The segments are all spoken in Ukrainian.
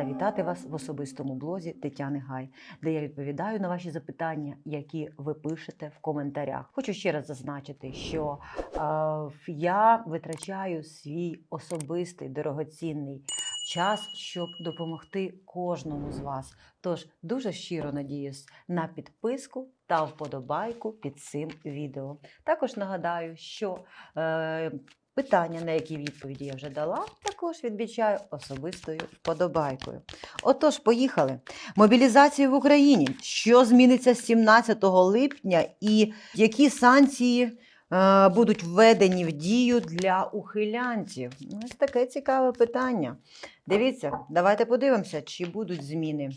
рада вітати вас в особистому блозі Тетяни Гай, де я відповідаю на ваші запитання, які ви пишете в коментарях. Хочу ще раз зазначити, що е, я витрачаю свій особистий дорогоцінний час, щоб допомогти кожному з вас. Тож дуже щиро надіюсь на підписку та вподобайку під цим відео. Також нагадаю, що е, питання, на які відповіді я вже дала, також відмічаю особистою вподобайкою. Отож, поїхали. Мобілізація в Україні. Що зміниться з 17 липня і які санкції е, будуть введені в дію для ухилянців? Ось таке цікаве питання. Дивіться, давайте подивимося, чи будуть зміни.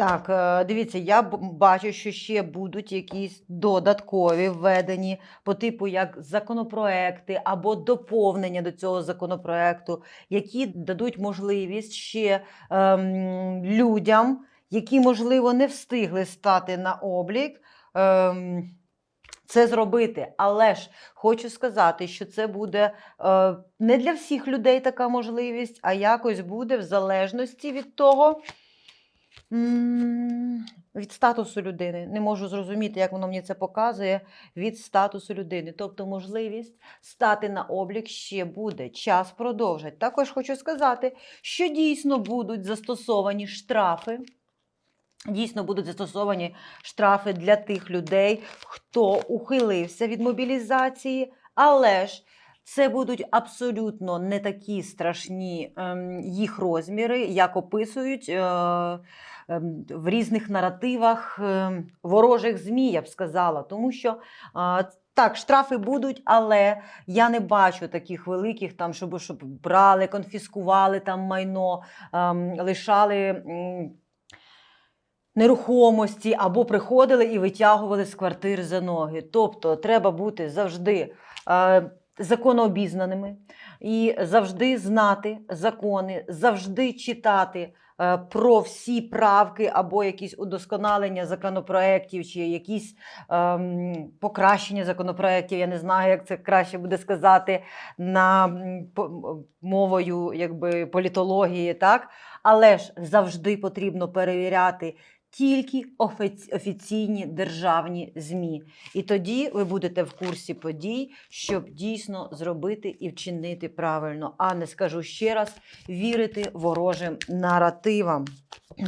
Так, е, дивіться, я бачу, що ще будуть якісь додаткові введені по типу як законопроекти або доповнення до цього законопроекту, які дадуть можливість ще ем, людям, які, можливо, не встигли стати на облік. Ем, це зробити, але ж хочу сказати, що це буде е, не для всіх людей така можливість, а якось буде в залежності від того, Від статусу людини. Не можу зрозуміти, як воно мені це показує. Від статусу людини. Тобто можливість стати на облік ще буде. Час продовжать. Також хочу сказати, що дійсно будуть застосовані штрафи. Дійсно будуть застосовані штрафи для тих людей, хто ухилився від мобілізації, але ж це будуть абсолютно не такі страшні ем, їх розміри, як описують е, ем, в різних наративах ем, ворожих ЗМІ, я б сказала. Тому що е, так, штрафи будуть, але я не бачу таких великих, там, щоб, щоб брали, конфіскували там майно, ем, лишали. м, Нерухомості або приходили і витягували з квартир за ноги. Тобто треба бути завжди е, законообізнаними і завжди знати закони, завжди читати е, про всі правки або якісь удосконалення законопроєктів, чи якісь ем, покращення законопроєктів. Я не знаю, як це краще буде сказати на мовою якби, політології, так? Але ж завжди потрібно перевіряти тільки офіційні державні ЗМІ. І тоді ви будете в курсі подій, щоб дійсно зробити і вчинити правильно. А не скажу ще раз, вірити ворожим наративам.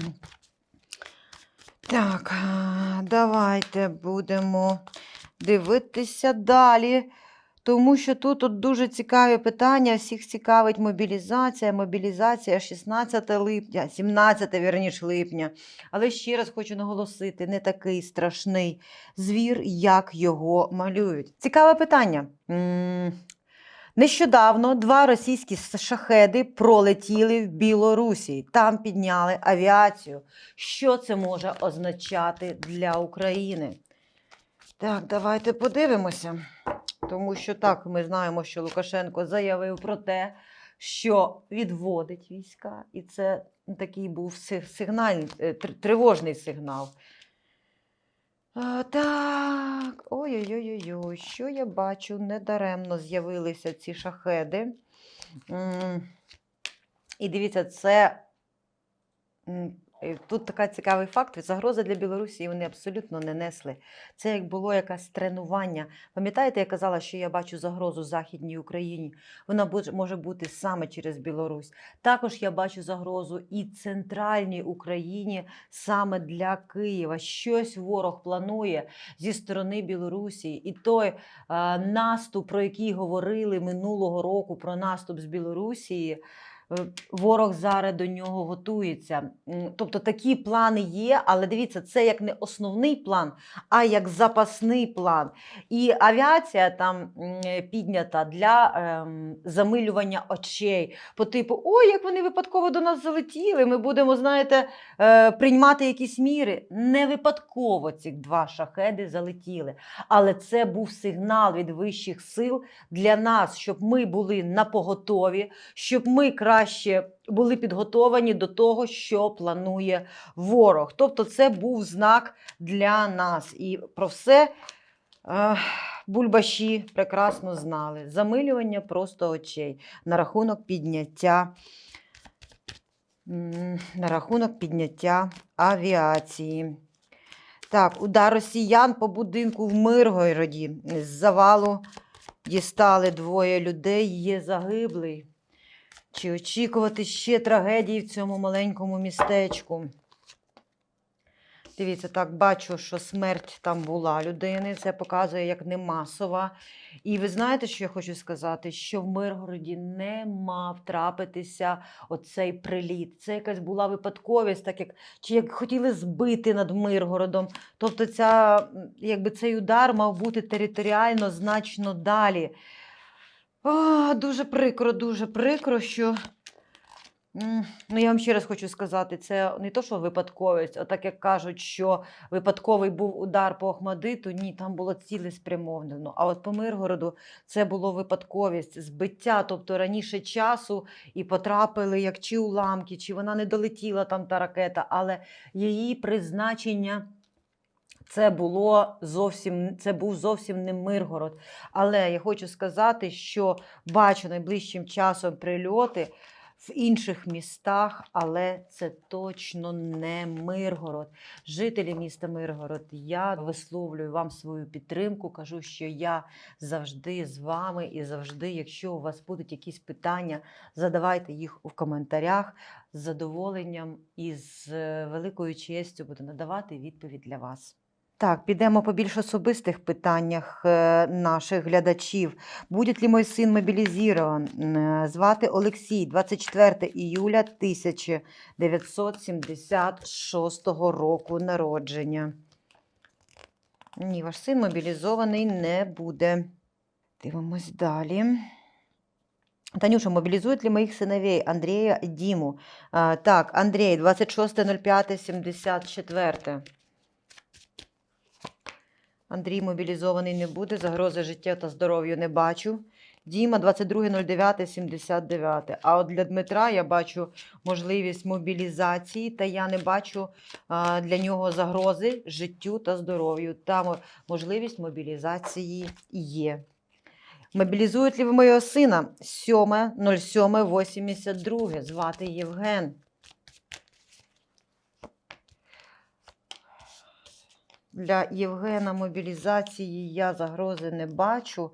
Так, давайте будемо дивитися далі. Тому що тут от дуже цікаві питання. Всіх цікавить мобілізація. Мобілізація 16 липня, 17 вірніш липня. Але ще раз хочу наголосити: не такий страшний звір, як його малюють. Цікаве питання. Нещодавно два російські шахеди пролетіли в Білорусі. Там підняли авіацію. Що це може означати для України? Так, давайте подивимося. Тому що так, ми знаємо, що Лукашенко заявив про те, що відводить війська, і це такий був си- сигнальний, е, тр- тривожний сигнал. А, так, ой-ой-ой, що я бачу? Недаремно з'явилися ці шахеди. І дивіться, це. Тут така цікавий факт. Загрози для Білорусі вони абсолютно не несли. Це як було якесь тренування. Пам'ятаєте, я казала, що я бачу загрозу Західній Україні. Вона може бути саме через Білорусь. Також я бачу загрозу і центральній Україні саме для Києва. Щось ворог планує зі сторони Білорусі. І той е, наступ, про який говорили минулого року, про наступ з Білорусі. Е, Ворог зараз до нього готується. Тобто такі плани є, але дивіться, це як не основний план, а як запасний план. І авіація там піднята для ем, замилювання очей. По типу, ой, як вони випадково до нас залетіли, ми будемо, знаєте, е, приймати якісь міри. Не випадково ці два шахеди залетіли. Але це був сигнал від вищих сил для нас, щоб ми були на поготові, щоб ми краще були підготовані до того, що планує ворог. Тобто, це був знак для нас. І про все. е, бульбаші прекрасно знали. Замилювання просто очей на рахунок підняття. На рахунок підняття авіації. Так, удар росіян по будинку в Миргороді. З завалу дістали двоє людей, є загиблий. Чи очікувати ще трагедії в цьому маленькому містечку? Дивіться, так, бачу, що смерть там була людини. Це показує як не масова. І ви знаєте, що я хочу сказати? Що в Миргороді не мав трапитися оцей приліт. Це якась була випадковість, так як чи як хотіли збити над Миргородом. Тобто, ця, якби цей удар мав бути територіально значно далі. О, дуже прикро, дуже прикро, що. Ну, я вам ще раз хочу сказати, це не то, що випадковість, а так як кажуть, що випадковий був удар по Охмадиту, ні, там було цілеспрямовано. А от по Миргороду це було випадковість, збиття, тобто раніше часу, і потрапили як чи уламки, чи вона не долетіла там та ракета, але її призначення. Це було зовсім це був зовсім не Миргород. Але я хочу сказати, що бачу найближчим часом прильоти в інших містах, але це точно не Миргород. Жителі міста Миргород, я висловлюю вам свою підтримку. Кажу, що я завжди з вами і завжди, якщо у вас будуть якісь питання, задавайте їх у коментарях. З задоволенням і з е, великою честю буду надавати відповідь для вас. Так, підемо по більш особистих питаннях е, наших глядачів. Буде ли мій син мобілізован? Звати Олексій, 24 іюля 1976 року народження. Ні, ваш син мобілізований не буде. Дивимось далі. Танюша, мобілізують ли моїх синовей Андрія і Діму? А, так, Андрій, 26.05.74. Андрій мобілізований не буде, загрози життя та здоров'ю не бачу. Діма 22.09.79. А от для Дмитра я бачу можливість мобілізації, та я не бачу для нього загрози життю та здоров'ю. Та мо- можливість мобілізації є. Мобілізують ли ви моєго сина? 7.07.82. Звати Євген. Для Євгена мобілізації я загрози не бачу.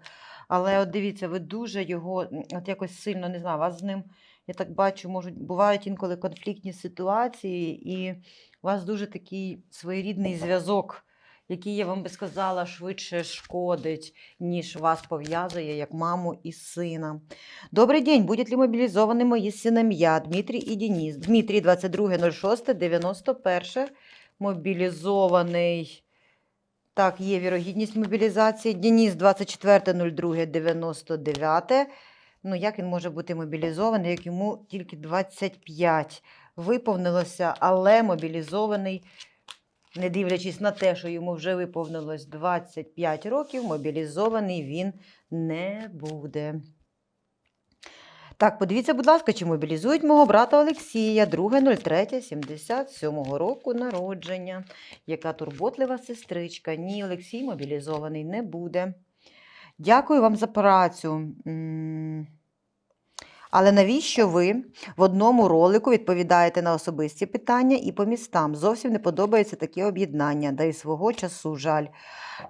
Але от дивіться, ви дуже його от якось сильно не знаю, вас з ним, я так бачу, можуть бувають інколи конфліктні ситуації, і у вас дуже такий своєрідний зв'язок, який, я вам би сказала, швидше шкодить, ніж вас пов'язує як маму і сина. Добрий день, будуть ли мобілізовані мої синам'я Дмитрій і Денис? Дмитрій 22.06.91, мобілізований. Так, є вірогідність мобілізації. Деніс 24.02.99. Ну, як він може бути мобілізований, як йому тільки 25 виповнилося, але мобілізований, не дивлячись на те, що йому вже виповнилось 25 років, мобілізований він не буде. Так, подивіться, будь ласка, чи мобілізують мого брата Олексія 2.03.77 року народження. Яка турботлива сестричка. Ні, Олексій мобілізований не буде. Дякую вам за працю. Але навіщо ви в одному ролику відповідаєте на особисті питання і по містам? Зовсім не подобається таке об'єднання, да й свого часу жаль.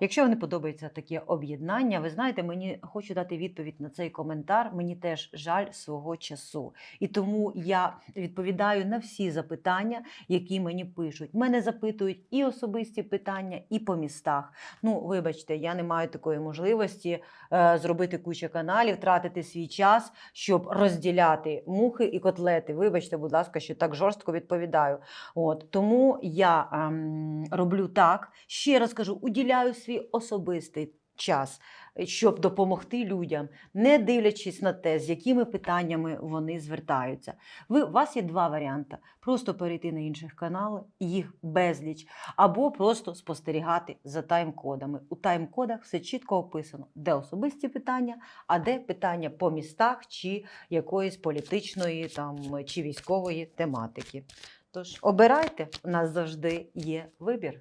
Якщо вам не подобається таке об'єднання, ви знаєте, мені хочу дати відповідь на цей коментар. Мені теж жаль свого часу. І тому я відповідаю на всі запитання, які мені пишуть. Мене запитують і особисті питання, і по містах. Ну, вибачте, я не маю такої можливості е, зробити кучу каналів, тратити свій час, щоб розділяти мухи і котлети. Вибачте, будь ласка, що так жорстко відповідаю. От тому я ем, роблю так. Ще раз кажу, уділяю свій особистий час, щоб допомогти людям, не дивлячись на те, з якими питаннями вони звертаються. Ви, у вас є два варіанти: просто перейти на інших канали, їх безліч, або просто спостерігати за тайм-кодами. У тайм-кодах все чітко описано, де особисті питання, а де питання по містах чи якоїсь політичної там, чи військової тематики. Тож обирайте, у нас завжди є вибір.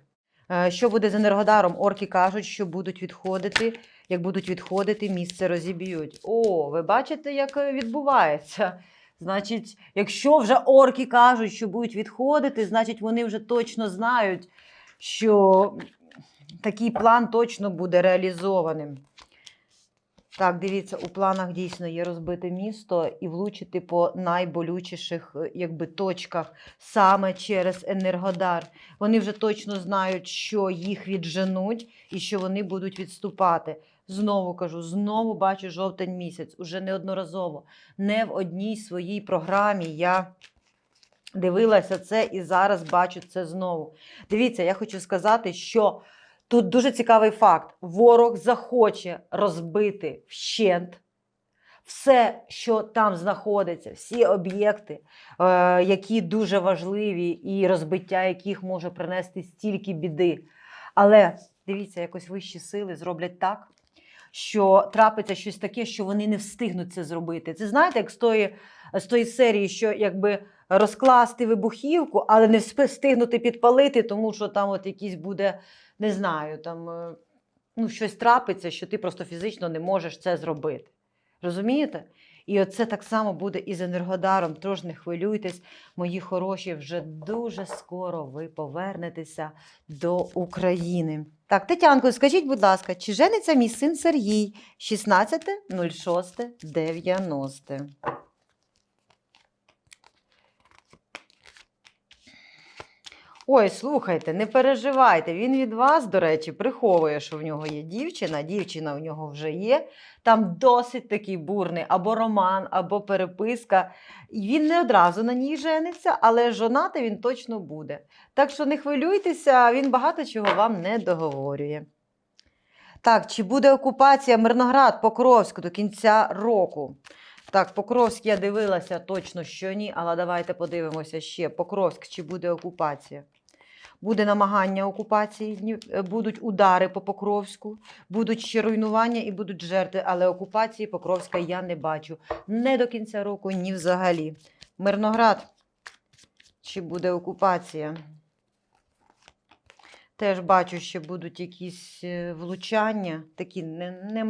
Е, Що буде з енергодаром? Орки кажуть, що будуть відходити Як будуть відходити, місце розіб'ють. О, ви бачите, як е, відбувається. Значить, якщо вже орки кажуть, що будуть відходити, значить вони вже точно знають, що такий план точно буде реалізованим. Так, дивіться, у планах дійсно є розбите місто і влучити по найболючіших е, якби, точках саме через Енергодар. Вони вже точно знають, що їх відженуть і що вони будуть відступати. Знову кажу, знову бачу жовтень місяць, уже неодноразово. Не в одній своїй програмі я дивилася це і зараз бачу це знову. Дивіться, я хочу сказати, що тут дуже цікавий факт: ворог захоче розбити вщент. Все, що там знаходиться, всі об'єкти, е, які дуже важливі, і розбиття яких може принести стільки біди. Але дивіться, якось вищі сили зроблять так, що трапиться щось таке, що вони не встигнуть це зробити. Це знаєте, як з тої, з тої серії, що якби розкласти вибухівку, але не встигнути підпалити, тому що там от якийсь буде, не знаю, там е, ну, щось трапиться, що ти просто фізично не можеш це зробити. Розумієте? І оце так само буде і з Енергодаром. Тож не хвилюйтесь, мої хороші, вже дуже скоро ви повернетеся до України. Так, Тетянко, скажіть, будь ласка, чи жениться мій син Сергій 16.06.90? Ой, слухайте, не переживайте. Він від вас, до речі, приховує, що в нього є дівчина. Дівчина в нього вже є. Там досить такий бурний або роман, або переписка. І він не одразу на ній жениться, але жонати він точно буде. Так що не хвилюйтеся, він багато чого вам не договорює. Так, чи буде окупація Мирноград, Покровськ до кінця року? Так, Покровськ я дивилася точно, що ні, але давайте подивимося ще. Покровськ, чи буде окупація? Буде намагання окупації, е, будуть удари по Покровську, будуть ще руйнування і будуть жертви, але окупації Покровська я не бачу. Не до кінця року, ні взагалі. Мирноград, чи буде окупація? Теж бачу, що будуть якісь е, влучання, такі не, не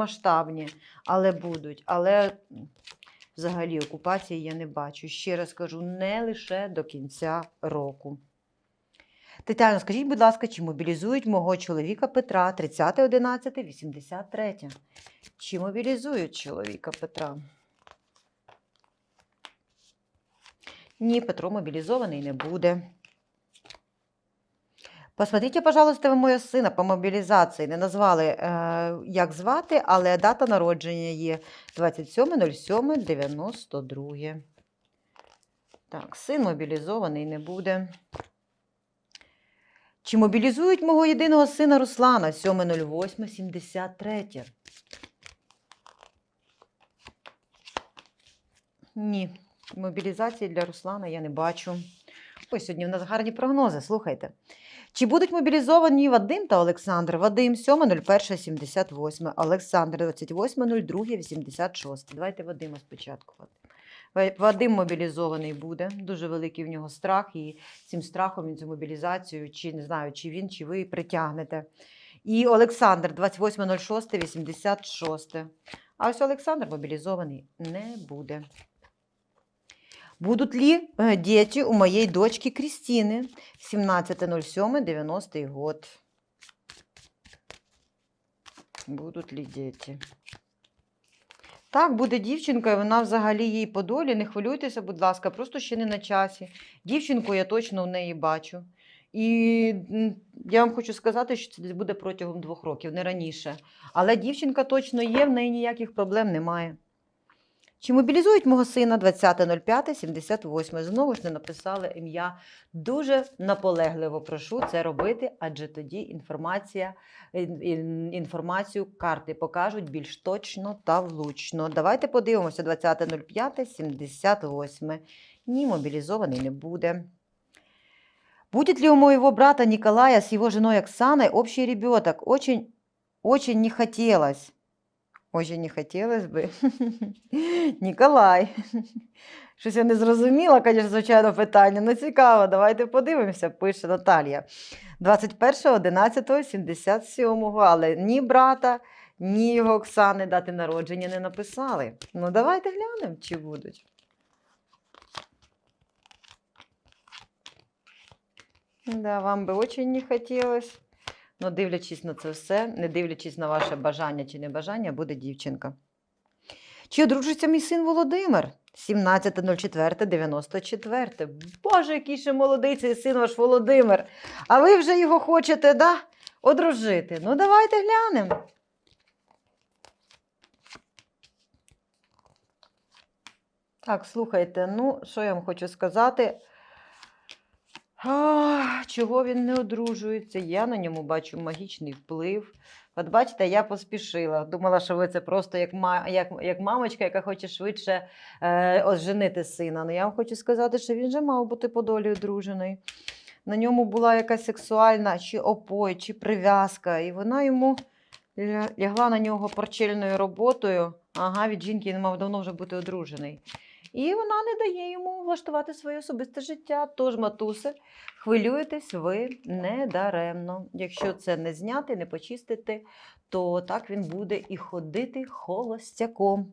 але будуть. Але взагалі окупації я не бачу. Ще раз кажу, не лише до кінця року. Тетяно, скажіть, будь ласка, чи мобілізують мого чоловіка Петра 30.11.83? Чи мобілізують чоловіка Петра? Ні, Петро мобілізований не буде. Посмотрите, пожалуйста, ви моєго сина по мобілізації. Не назвали, е, як звати, але дата народження є 27.07.92. Так, син мобілізований не буде. Чи мобілізують мого єдиного сина Руслана 7.08.73? Ні, мобілізації для Руслана я не бачу. Ой, сьогодні в нас гарні прогнози, слухайте. Чи будуть мобілізовані Вадим та Олександр? Вадим 7.01.78, Олександр 28.02.86. Давайте Вадима спочатку. Ва- Вадим мобілізований буде. Дуже великий в нього страх, і цим страхом він цю мобілізацію, чи не знаю, чи він, чи ви притягнете. І Олександр 28.06.86. А ось Олександр мобілізований не буде. Будуть ли э, дети у моей дочки Кристины 17.07.90 год? Будуть ли діти? Так, буде дівчинка, і вона взагалі їй по долі. Не хвилюйтеся, будь ласка, просто ще не на часі. Дівчинку я точно в неї бачу. І я вам хочу сказати, що це буде протягом двох років, не раніше. Але дівчинка точно є, в неї ніяких проблем немає. Чи мобілізують мого сина 20.05.78? Знову ж не написали ім'я. Дуже наполегливо прошу це робити, адже тоді інформація, ін- ін- інформацію карти покажуть більш точно та влучно. Давайте подивимося 20.05.78. Ні, мобілізований не буде. Будет ли у моего брата Николая с его женой Оксаной общий ребенок? Очень, очень не хотелось. Очень не хотілося би. Ніколай. Щось я не зрозуміла, звісно, звичайно, питання. Ну, цікаво, давайте подивимося, пише Наталія. 21.11.77, але ні брата, ні його Оксани дати народження не написали. Ну, давайте глянемо, чи будуть. Да, вам би очень не хотілося. Ну, дивлячись на це все, не дивлячись на ваше бажання чи небажання, буде дівчинка. Чи одружиться мій син Володимир? 17.04.94. Боже, який ще молодий цей син ваш Володимир. А ви вже його хочете, да? Одружити. Ну, давайте глянемо. Так, слухайте, ну, що я вам хочу сказати? А, чого він не одружується? Я на ньому бачу магічний вплив. От бачите, я поспішила. Думала, що ви це просто як, як, як мамочка, яка хоче швидше е, оженити сина. Ну я вам хочу сказати, що він же мав бути по долі одружений. На ньому була якась сексуальна чи опой, чи прив'язка, і вона йому лягла на нього порчельною роботою. Ага, від жінки він мав давно вже бути одружений. І вона не дає йому влаштувати своє особисте життя. Тож, матуси, хвилюєтесь ви недаремно. Якщо це не зняти, не почистити, то так він буде і ходити холостяком.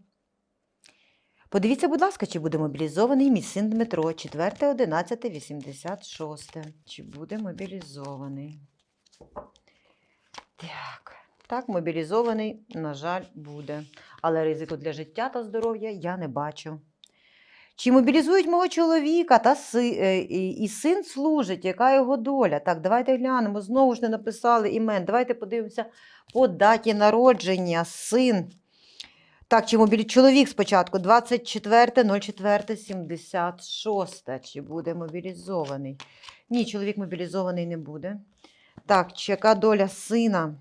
Подивіться, будь ласка, чи буде мобілізований мій син Дмитро, 4, 11, 86. Чи буде мобілізований? Так. Так, мобілізований, на жаль, буде. Але ризику для життя та здоров'я я не бачу. Чи мобілізують мого чоловіка та си, е, і, син служить, яка його доля? Так, давайте глянемо. Знову ж не написали імен. Давайте подивимося по даті народження. Син. Так, чи мобілі... чоловік спочатку 24.04.76. Чи буде мобілізований? Ні, чоловік мобілізований не буде. Так, чи яка доля сина?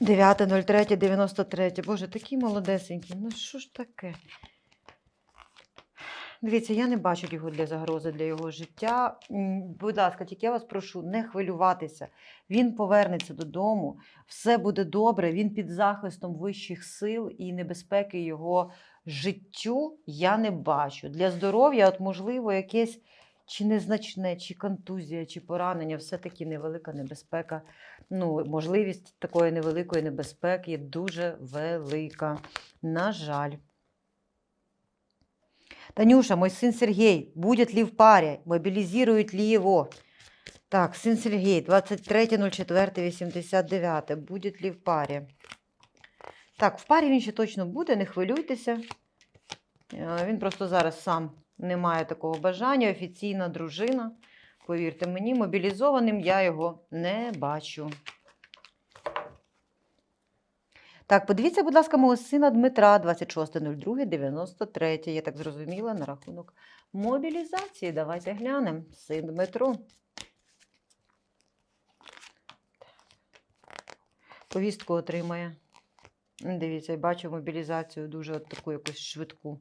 9.03.93. Боже, такий молодесенький. Ну що ж таке? Дивіться, я не бачу його для загрози для його життя. Будь ласка, тільки я вас прошу не хвилюватися. Він повернеться додому, все буде добре. Він під захистом вищих сил і небезпеки його життю я не бачу. Для здоров'я, от можливо, якесь чи незначне, чи контузія, чи поранення, все-таки невелика небезпека. Ну, можливість такої невеликої небезпеки дуже велика. На жаль. Танюша, мой сын Сергей, будет ли в паре? Мобилизируют ли его? Так, сын Сергей, 23.04.89. Будет ли в парі? Так, в парі він ще точно буде, не хвилюйтеся. Е, Він просто зараз сам не має такого бажання. Офіційна дружина. Повірте мені, мобілізованим я його не бачу. Так, подивіться, будь ласка, мого сина Дмитра, 26.02.93. Я так зрозуміла на рахунок мобілізації. Давайте глянемо. Син Дмитро. Повістку отримає. Дивіться, бачу мобілізацію дуже от таку якусь швидку.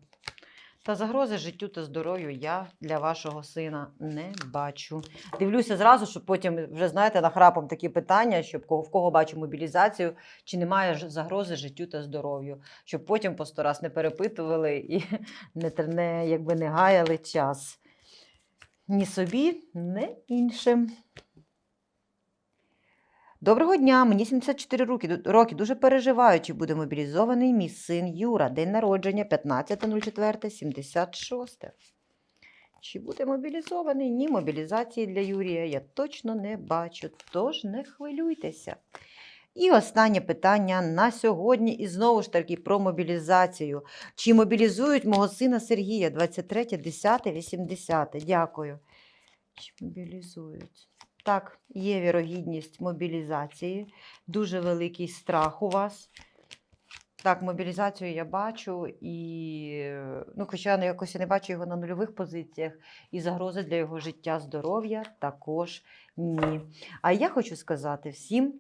Та загрози життю та здоров'ю я для вашого сина не бачу. Дивлюся зразу, щоб потім вже знаєте нахрапом такі питання, щоб кого в кого бачу мобілізацію, чи немає загрози життю та здоров'ю, щоб потім по сто раз не перепитували і не, не, якби не гаяли час. Ні собі, ні іншим. Доброго дня, мені 74 роки, роки. Дуже переживаю, чи буде мобілізований мій син Юра. День народження 15.04.76. Чи буде мобілізований? Ні, мобілізації для Юрія я точно не бачу, тож не хвилюйтеся. І останнє питання на сьогодні, і знову ж таки про мобілізацію. Чи мобілізують мого сина Сергія 23.10.80? Дякую. Чи мобілізують? Так, є вірогідність мобілізації, дуже великий страх у вас. Так, мобілізацію я бачу, і, ну, хоча я якось не бачу його на нульових позиціях, і загрози для його життя, здоров'я також ні. А я хочу сказати всім,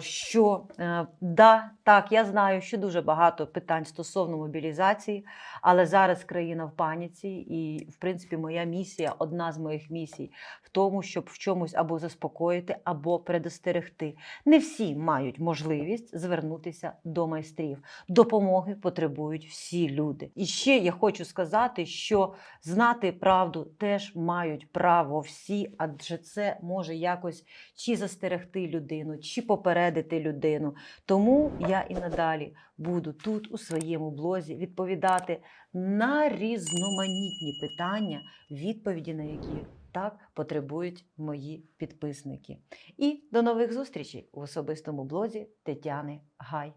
що е, да, так, я знаю, що дуже багато питань стосовно мобілізації, але зараз країна в паніці, і, в принципі, моя місія, одна з моїх місій, в тому, щоб в чомусь або заспокоїти, або предостерегти. Не всі мають можливість звернутися до майстрів. Допомоги потребують всі люди. І ще я хочу сказати, що знати правду теж мають право всі, адже це може якось чи застерегти людину, чи попередити людину. Тому я і надалі буду тут у своєму блозі відповідати на різноманітні питання, відповіді на які так потребують мої підписники. І до нових зустрічей у особистому блозі Тетяни Гай.